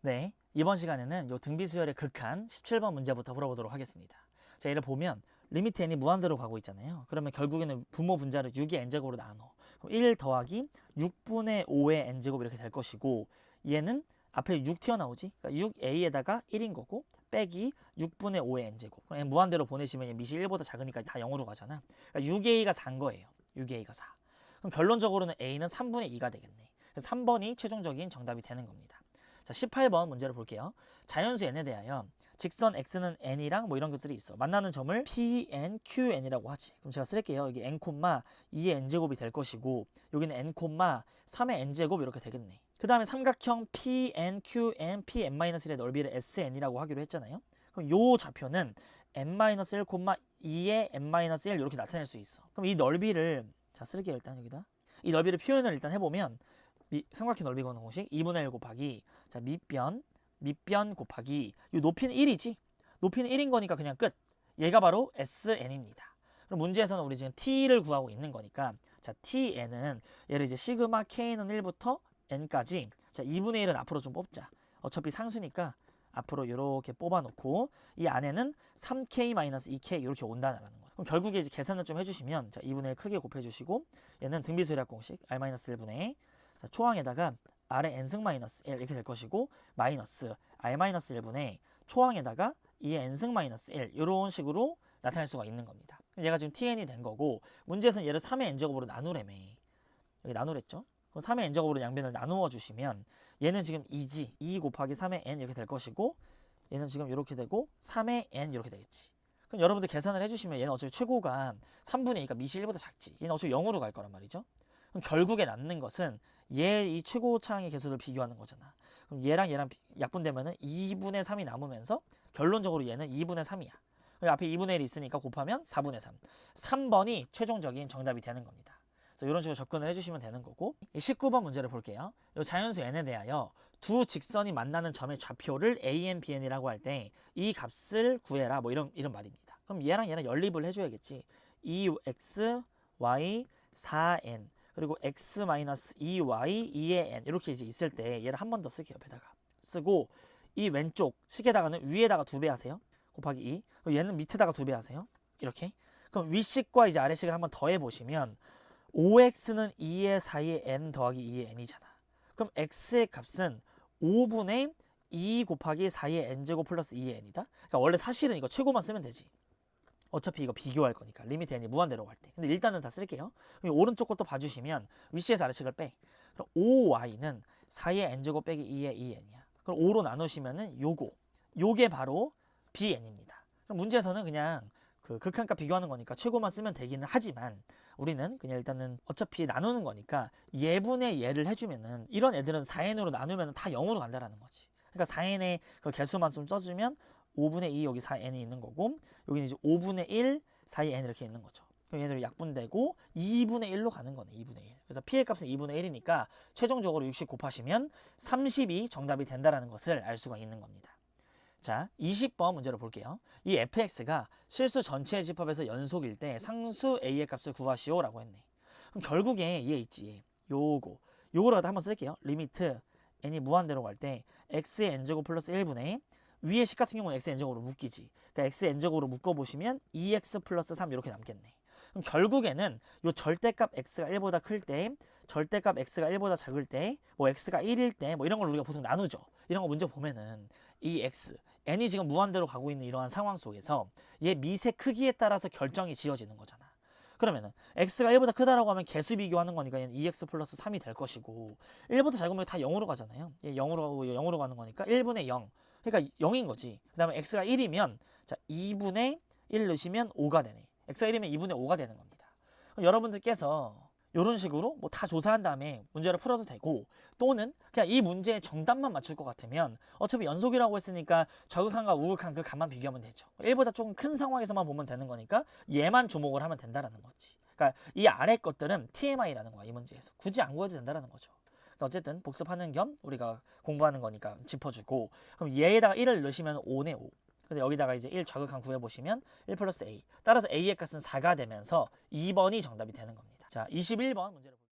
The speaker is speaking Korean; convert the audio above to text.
네, 이번 시간에는 요 등비수열의 극한 17번 문제부터 풀어보도록 하겠습니다. 자, 얘를 보면 리미트 n이 무한대로 가고 있잖아요. 그러면 결국에는 분모 분자를 6의 n제곱으로 나눠. 그럼 1 더하기 6분의 5의 n제곱 이렇게 될 것이고 얘는 앞에 6 튀어나오지? 그러니까 6a에다가 1인 거고 빼기 6분의 5의 n제곱. 그럼 무한대로 보내시면 얘 미시 1보다 작으니까 다 0으로 가잖아. 그러니까 6a가 4인 거예요. 6a가 4. 그럼 결론적으로는 a는 3분의 2가 되겠네. 그래서 3번이 최종적인 정답이 되는 겁니다. 자, 18번 문제를 볼게요. 자연수 n에 대하여 직선 x는 n이랑 뭐 이런 것들이 있어. 만나는 점을 pn, qn이라고 하지. 그럼 제가 쓸게요. 여기 n, 2의 n제곱이 될 것이고 여기는 n, 3의 n제곱 이렇게 되겠네. 그 다음에 삼각형 pn, qn, pn-1의 넓이를 sn이라고 하기로 했잖아요. 그럼 요 좌표는 n-1, 2의 n-1 이렇게 나타낼 수 있어. 그럼 이 넓이를 자 쓸게요 일단 여기다. 이 넓이를 표현을 일단 해보면 미, 삼각형 넓이 거는 공식 2분의 1 곱하기 자 밑변 밑변 곱하기 이 높이는 1이지. 높이는 1인 거니까 그냥 끝. 얘가 바로 SN입니다. 그럼 문제에서는 우리 지금 T를 구하고 있는 거니까 자 TN은 얘를 이제 시그마 K는 1부터 N까지 자 2분의 1은 앞으로 좀 뽑자. 어차피 상수니까 앞으로 이렇게 뽑아놓고 이 안에는 3K-2K 이렇게 온다는 거예요. 그럼 결국에 이제 계산을 좀 해주시면 자 2분의 1 크게 곱해주시고 얘는 등비수열학 공식 R-1분의 자, 초항에다가 R의 n승 마이너스 1 이렇게 될 것이고 마이너스 R 마이너스 1분의 초항에다가 2의 n승 마이너스 1 이런 식으로 나타낼 수가 있는 겁니다. 얘가 지금 tn이 된 거고 문제에서는 얘를 3의 n제곱으로 나누래매. 여기 나누랬죠? 그럼 3의 n제곱으로 양변을 나누어 주시면 얘는 지금 2지 2 곱하기 3의 n 이렇게 될 것이고 얘는 지금 이렇게 되고 3의 n 이렇게 되겠지. 그럼 여러분들 계산을 해주시면 얘는 어차피 최고가 3분의 2가 미시 1보다 작지. 얘는 어차피 0으로 갈 거란 말이죠. 결국에 남는 것은 얘 이 최고차항의 개수를 비교하는 거잖아. 그럼 얘랑 얘랑 비- 약분되면은 2분의 3이 남으면서 결론적으로 얘는 2분의 3이야. 앞에 2분의 1이 있으니까 곱하면 4분의 3. 3번이 최종적인 정답이 되는 겁니다. 그래서 이런 식으로 접근을 해주시면 되는 거고 이 19번 문제를 볼게요. 이 자연수 n에 대하여 두 직선이 만나는 점의 좌표를 a, n, b, n이라고 할 때 이 값을 구해라 뭐 이런 이런 말입니다. 그럼 얘랑 얘랑 연립을 해줘야겠지. 2x, y, 4n 그리고 x 2y 2의 n 이렇게 이제 있을 때 얘를 한 번 더 쓸게요 옆에다가. 쓰고 이 왼쪽 식에다가는 위에다가 두 배 하세요. 곱하기 2 그리고 얘는 밑에다가 두 배 하세요. 이렇게. 그럼 위식과 이제 아래식을 한번 더해 보시면 5x는 2의 4의 n 더하기 2의 n이잖아. 그럼 x의 값은 5분의 2 곱하기 4의 n제곱 플러스 2의 n이다. 그러니까 원래 사실은 이거 최고만 쓰면 되지 어차피 이거 비교할 거니까 리미트 n이 무한대로 갈 때. 근데 일단은 다 쓸게요. 오른쪽 것도 봐주시면 위시에서 아래식을 빼. 그럼 5y는 4의 n제곱 빼기 2의 2n이야. 그럼 5로 나누시면은 요거. 요게 바로 bn입니다. 그럼 문제에서는 그냥 그 극한값 비교하는 거니까 최고만 쓰면 되기는 하지만 우리는 그냥 일단은 어차피 나누는 거니까 예분의 예를 해주면은 이런 애들은 4n으로 나누면 다 0으로 간다라는 거지. 그러니까 4n의 그 개수만 좀 써주면 5분의 2 여기 4n이 있는 거고 여기는 이제 5분의 1 4의 n 이렇게 있는 거죠. 그럼 얘들이 약분되고 2분의 1로 가는 거네. 2분의 1. 그래서 p의 값은 2분의 1이니까 최종적으로 60 곱하시면 30이 정답이 된다라는 것을 알 수가 있는 겁니다. 자, 20번 문제를 볼게요. 이 fx가 실수 전체의 집합에서 연속일 때 상수 a의 값을 구하시오라고 했네. 그럼 결국에 얘 있지. 얘. 요거. 요거를 한번 쓸게요. 리미트 n이 무한대로 갈 때 x의 n제곱 플러스 1분의 위에 식 같은 경우는 x n제곱으로 묶이지. 그러니까 x n제곱으로 묶어보시면 2x 플러스 3 이렇게 남겠네. 그럼 결국에는 요 절대값 x가 1보다 클 때, 절대값 x가 1보다 작을 때, 뭐 x가 1일 때, 뭐 이런 걸 우리가 보통 나누죠. 이런 거 문제 보면은 이 x, n이 지금 무한대로 가고 있는 이러한 상황 속에서 얘 미세 크기에 따라서 결정이 지어지는 거잖아. 그러면은 x가 1보다 크다라고 하면 개수 비교하는 거니까 얘는 2x 플러스 3이 될 것이고 1보다 작으면 다 0으로 가잖아요. 얘 0으로 가고 0으로 가는 거니까 1분의 0. 그러니까 0인 거지. 그 다음에 x가 1이면 자 2분의 1 넣으시면 5가 되네. x가 1이면 2분의 5가 되는 겁니다. 그럼 여러분들께서 이런 식으로 뭐 다 조사한 다음에 문제를 풀어도 되고 또는 그냥 이 문제의 정답만 맞출 것 같으면 어차피 연속이라고 했으니까 저극한과 우극한 그 값만 비교하면 되죠. 1보다 조금 큰 상황에서만 보면 되는 거니까 얘만 주목을 하면 된다라는 거지. 그러니까 이 아래 것들은 TMI라는 거야 이 문제에서 굳이 안 구해도 된다라는 거죠. 어쨌든 복습하는 겸 우리가 공부하는 거니까 짚어주고 그럼 얘에다가 1을 넣으시면 5네 5. 근데 여기다가 이제 1 저극한 구해보시면 1 플러스 A. 따라서 A의 값은 4가 되면서 2번이 정답이 되는 겁니다. 자, 21번 문제를 볼게요.